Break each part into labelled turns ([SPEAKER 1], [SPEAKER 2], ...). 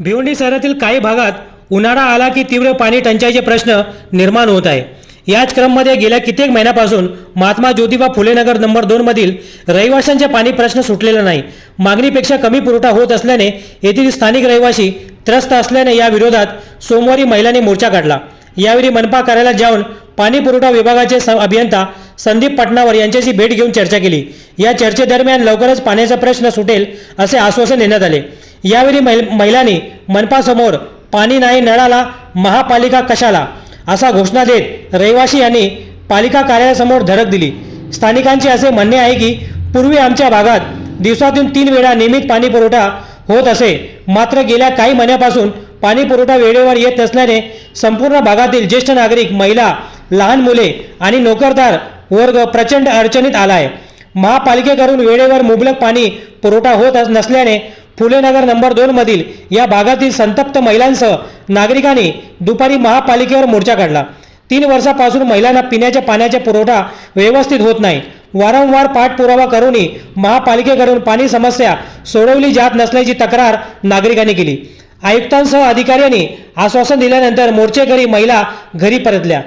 [SPEAKER 1] भिवंडी शहरातील काही भागात उन्हाळा आला की तीव्र पाणी टंचाईचे प्रश्न निर्माण होत आहे. याच क्रममध्ये गेल्या कित्येक महिन्यापासून महात्मा ज्योतिबा फुले नगर नंबर दोनमधील रहिवाशांचे पाणी प्रश्न सुटलेला नाही. मागणीपेक्षा कमी पुरवठा होत असल्याने येथील स्थानिक रहिवासी त्रस्त असल्याने या विरोधात सोमवारी महिलांनी मोर्चा काढला. यावेळी मनपा कार्यालयात जाऊन पाणी पुरवठा विभागाचे स- अभियंता संदीप पटनावर यांच्याशी भेट घेऊन चर्चा केली. या चर्चेदरम्यान लवकरच पाण्याचा प्रश्न सुटेल असे आश्वासन देण्यात आले. यावेळी महिलांनी मनपासमोर पाणी नाही नळाला महापालिका कशाला? असा घोषणा देत रहिवासी यांनी पालिका कार्यालयासमोर धडक दिली. स्थानिकांचे असे म्हणणे आहे की पूर्वी आमच्या भागात दिवसातून तीन वेळा नियमित पाणी पुरवठा होत असे. मात्र गेल्या काही महिन्यापासून पाणी पुरवठा वेळेवर येत नसल्याने संपूर्ण भागातील ज्येष्ठ नागरिक महिला लहान मुले आणि नोकरदार वर्ग प्रचंड अडचणीत आला आहे महापालिकेकडून वेळेवर मुबलक पाणी पुरवठा होत नसल्याने फुलेनगर नंबर दोन मधील या भागातील संतप्त महिलांसह नागरिकांनी दुपारी महापालिकेवर मोर्चा काढला. तीन वर्षापासून महिलांना पिण्याच्या पाण्याचा पुरवठा व्यवस्थित होत नाही. वारंवार पाठपुरावा करूनही महापालिकेकडून पाणी समस्या सोडवली जात नसल्याची तक्रार नागरिकांनी केली. आयुक्तांसह अधिकाऱ्यांनी आश्वासन दिल्यानंतर मोर्चेकरी महिला घरी परतल्या.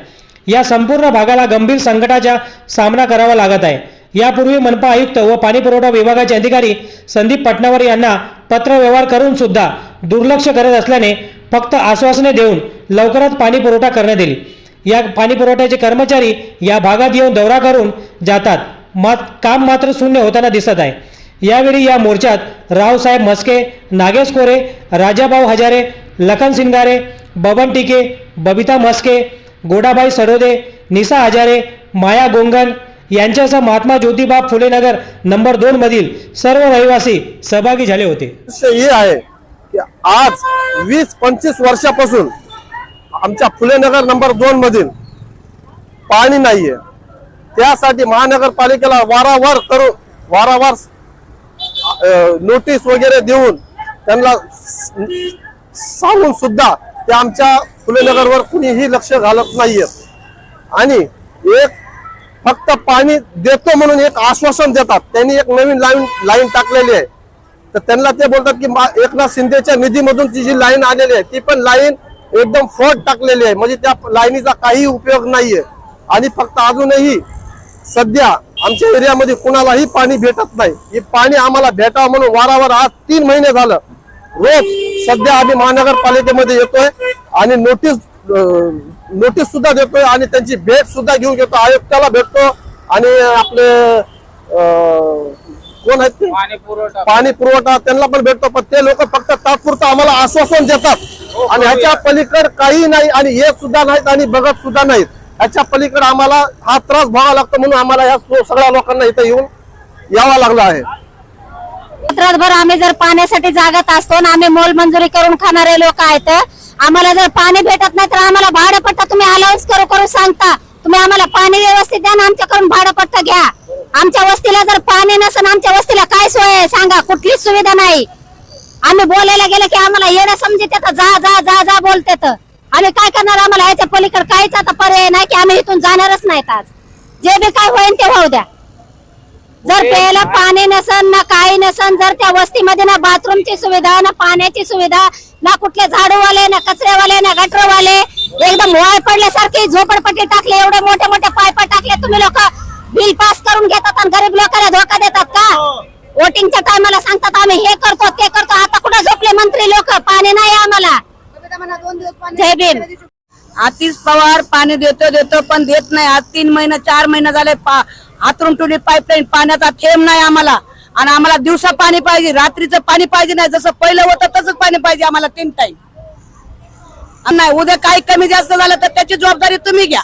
[SPEAKER 1] या संपूर्ण भागाला गंभीर संकटाचा सामना करावा लागत आहे. यापूर्वी मनपा आयुक्त व पाणीपुरवठा विभागाचे अधिकारी संदीप पटनावर यांना पत्रव्यवहार करून सुद्धा दुर्लक्ष करत असल्याने फक्त आश्वासने देऊन लवकरच पाणी पुरवठा करण्यात येईल. या पाणी पुरवठ्याचे कर्मचारी या भागात येऊन दौरा करून जातात. मात काम मात्र शून्य होताना दिसत आहे. यावेळी या मोर्चात रावसाहेब मस्के नागेश कोरे राजाभाऊ हजारे लखन सिंगारे बबन टिके बबिता मस्के गोडाबाई सडोदे निसा हजारे माया गोंगन यांच्यासह महात्मा ज्योतिबा फुले नगर नंबर दोन मधील सर्व रहिवासी सहभागी झाले होते.
[SPEAKER 2] हे आहे की आज वीस पंचवीस वर्षापासून आमच्या फुलेनगर नंबर दोन मधील पाणी नाहीये. त्यासाठी महानगरपालिकेला वारंवार करून वारंवार नोटीस वगैरे देऊन त्यांना सांगून सुद्धा ते आमच्या फुलेनगरवर कुणीही लक्ष घालत नाहीये. आणि एक फक्त पाणी देतो म्हणून एक आश्वासन देतात. त्यांनी एक नवीन लाईन लाईन टाकलेली आहे. तर त्यांना ते बोलतात की एकनाथ शिंदेच्या निधीमधून ती जी लाईन आलेली आहे ती पण लाईन एकदम फट टाकलेली आहे. म्हणजे त्या लाईनीचा काही उपयोग नाहीये. आणि फक्त अजूनही सध्या आमच्या एरियामध्ये कुणालाही पाणी भेटत नाही. हे पाणी आम्हाला भेटावं म्हणून वारंवार आज तीन महिने झालं. रोज सध्या आम्ही महानगरपालिकेमध्ये येतोय आणि नोटीस नोटीस सुद्धा देतोय आणि त्यांची भेट सुद्धा घेऊन घेतो आयुक्ताला भेटतो आणि आपले कोण आहेत ते?
[SPEAKER 3] पाणी पुरवठा.
[SPEAKER 2] त्यांना पण भेटतो. पण ते लोक फक्त तात्पुरतं आम्हाला आश्वासन देतात. आणि ह्याच्या पलीकड काही नाही आणि येत सुद्धा नाहीत आणि बघत सुद्धा नाहीत. ह्याच्या पलीकडे आम्हाला हा त्रास भोगावा लागतो म्हणून आम्हाला सो- सगळ्या लोकांना इथं येऊन यावं लागलं आहे.
[SPEAKER 4] रात्रभर आम्ही जर पाण्यासाठी जागत असतो ना आम्ही मोल मंजुरी करून खाणारे लोक आहेत आम्हाला जर पाणी भेटत नाही तर आम्हाला भाडपट्टा तुम्ही अलाउन्स करू करू सांगता. तुम्ही आम्हाला पाणी व्यवस्थित द्या ना आमच्याकडून भाडपट्टा घ्या. आमच्या वस्तीला जर पाणी नसेल आमच्या वस्तीला काय सोय आहे सांगा? कुठलीच सुविधा नाही. आम्ही बोलायला गेलं की आम्हाला येणं समजते तर जा जा जा जा बोलते तर आम्ही काय करणार? आम्हाला याच्या पलीकडे काहीच आता पर्याय नाही की आम्ही इथून जाणारच नाहीत आज. जे बी काय होईल ते होऊ द्या. जर प्यायला पाणी नसन ना काही नसन जर त्या वस्तीमध्ये ना बाथरूमची सुविधा ना पाण्याची सुविधा ना कुठले झाडूवाले ना कचरेवाले ना गटरवाले एकदम वाय पडल्यासारखी झोपडपट्टी टाकले एवढे मोठे मोठे पायपा टाकले तुम्ही लोक बिल पास करून घेतात आणि गरीब लोकांना धोका देतात का? वोटिंगच्या टायमाला सांगतात आम्ही हे करतो ते करतो आता कुठे झोपले मंत्री लोक? पाणी नाही आम्हाला. जय भीम.
[SPEAKER 5] आतिश पवार पाणी देतो देतो पण देत नाही. आज तीन महिना चार महिना झाले पा हातरून टुली पाईपलाईन पाण्याचा थेंब नाही आम्हाला. आणि आम्हाला दिवसा पाणी पाहिजे रात्रीचं पाणी पाहिजे नाही. जसं पहिलं होतं तसंच पाणी पाहिजे आम्हाला तीन टाइम नाही उद्या काही कमी जास्त झालं तर त्याची जबाबदारी तुम्ही घ्या.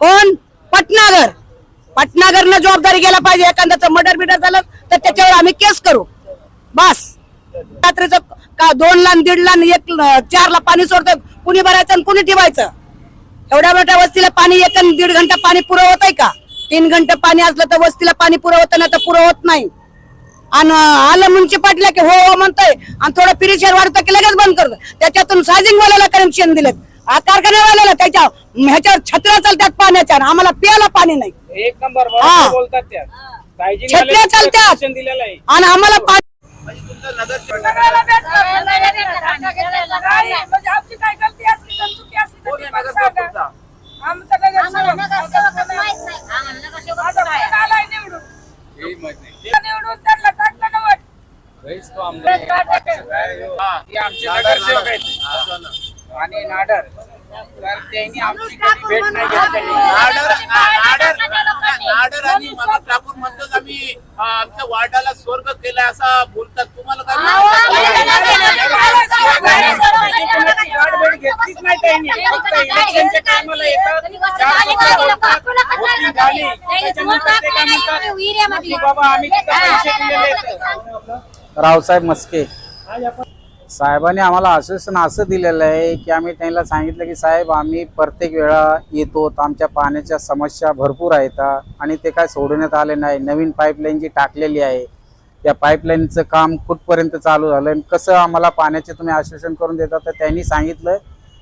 [SPEAKER 5] कोण? पटनागर. पटनागरनं जबाबदारी घ्यायला पाहिजे. एखाद्याचं मर्डर बिडर झालं तर त्याच्यावर आम्ही केस करू. बस. रात्रीचं का दोन ला दीड ला एक चार ला पाणी सोडतं कुणी भरायचं आणि कुणी ठेवायचं? एवढ्या मोठ्या वस्तीला पाणी एक आणि दीड घंटा पाणी पुरवत आहे का? तीन घंटे पाणी असलं तर वस्तीला पाणी पुरवत नाही तर पुरवत नाही. आणि आलं म्युन्सिपाल्टीला की हो हो म्हणतोय आणि थोडं पिरिशेर वाढतं की लगेच बंद करतो त्याच्यातून सायझिंग वाल्याला कनेक्शन दिलेत. आ, कारखान्यावाल्याला त्याच्या ह्याच्यावर छत्र्या चालतात पाण्याच्या आम्हाला प्यायला पाणी नाही.
[SPEAKER 3] एक नंबर
[SPEAKER 5] हा.
[SPEAKER 3] बोलतात त्या.
[SPEAKER 5] छत्र्या चालतात. आणि आम्हाला
[SPEAKER 6] आमची काय गलती असली तर चुकी असली तर ती पण सांगा. आमचा
[SPEAKER 4] नाही.
[SPEAKER 6] निवडून. निवडून त्यांना टाकलं ना वोट.
[SPEAKER 7] हा, हे आमचे नगरसेवक आहेत. आणि नाडर. तर त्यांनी आमची कधी भेट नाही घेतलेली
[SPEAKER 3] नाडर नाडर. नाडर आणि मला ठाकूर म्हणतात आम्ही अं, आमच्या वार्डाला स्वर्ग केलाय असा बोलतात तुम्हाला काय
[SPEAKER 7] कोणाची गाठभेट घेतलीच नाही त्यांनी फक्त इलेक्शनच्या टायमाला येतात चार सभा होतात, voting झाली त्याच्यानंतर ते काय म्हणतात की बाबा आम्ही तिथं पैसे दिलेले आहेत
[SPEAKER 8] रावसाहेब मस्के साहेबांनी आम्हाला आश्वासन असं दिलेलं आहे की आम्ही त्यांना सांगितलं की साहेब आम्ही प्रत्येक वेळा येतो आमच्या पाण्याच्या समस्या भरपूर आहेत आणि ते काय सोडवण्यात आले नाही नवीन पाईपलाईन जी टाकलेली आहे त्या पाईपलाईनचं काम कुठपर्यंत चालू झालं आणि कसं आम्हाला पाण्याचे तुम्ही आश्वासन करून देता तर त्यांनी सांगितलं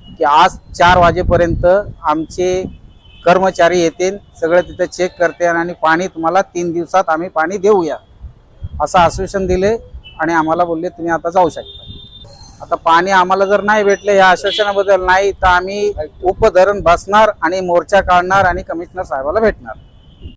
[SPEAKER 8] की आज चार वाजेपर्यंत आमचे कर्मचारी येतील सगळं तिथं चेक करते आणि पाणी तुम्हाला तीन दिवसात आम्ही पाणी देऊया. असं आश्वासन दिले आणि आम्हाला बोलले तुम्ही आता जाऊ शकता. आता पाणी आम्हाला जर नाही भेटलं या आश्वासनाबद्दल नाही तर आम्ही उपधरण बसणार आणि मोर्चा काढणार आणि कमिशनर साहेबाला भेटणार.